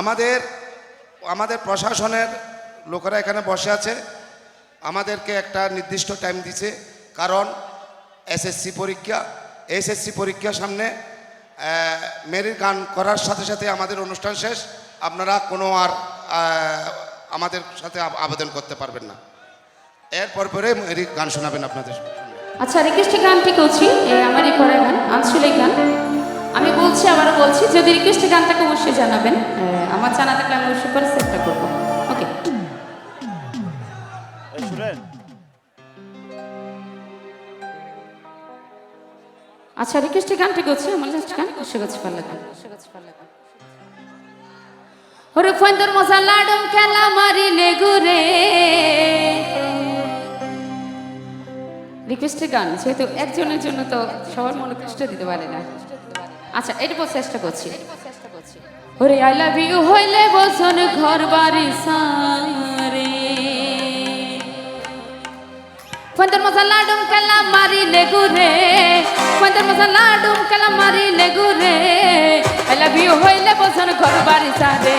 আমাদের আমাদের প্রশাসনের লোকেরা এখানে বসে আছে। আমাদেরকে একটা নির্দিষ্ট টাইম দিছে, কারণ এসএসসি পরীক্ষা এসএসসি পরীক্ষার সামনে মেরির গান করার সাথে সাথে আমাদের অনুষ্ঠান শেষ। আপনারা কোনো আর আমাদের সাথে আবেদন করতে পারবেন না। এরপর পরে মেরি গান শোনাবেন আপনাদের। আচ্ছা রিকোয়েস্টের গানটি করছি এ আমারই করা গান। বলছি আবারও বলছি যদি রিকোয়েস্টের গানটাকে অবশ্যই জানাবেন। আমার জানা থাকলে আমি অবশ্যই করে চেষ্টা করব। ওকে আচ্ছা রিকোয়েস্টের গানটি করছি আমার জাস্ট গান? করছি পারলে গান ওরে ফন্দর মজা লাডুম খেলা মারিলে ঘুরে রিকোয়েস্টের গান যেহেতু একজনের জন্য তো সবার মনে কষ্ট দিতে পারে না। আচ্ছা এটা বলে চেষ্টা করছি। ওরে আই লাভ ইউ হইলে বসুন ঘর বাড়ি সারে। ফন্দর মশালা ডুমকালা মারি লেগু রে। ফন্দর মশালা ডুমকালা মারি লেগু রে। আই লাভ হইলে বসুন ঘর বাড়ি সারে।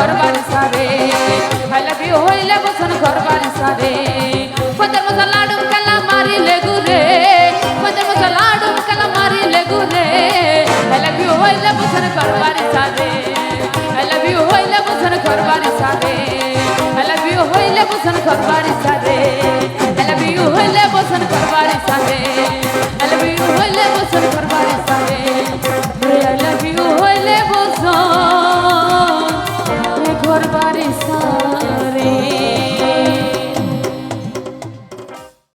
হইলে বসন ঘর বাড়ি সারে আই লাভ ইউ হইলে বসন ঘর বাড়ি সারে। পদর মজা লাডু কালা মারি লেগু রে পদর মজা লাডু কালা মারি লেগু রে আই লাভ ইউ হইলে বসন ঘর বাড়ি সারে আই লাভ ইউ হইলে বসন ঘর বাড়ি সারে। আই লাভ ইউ হইলে বসন ঘর বাড়ি করবারে সা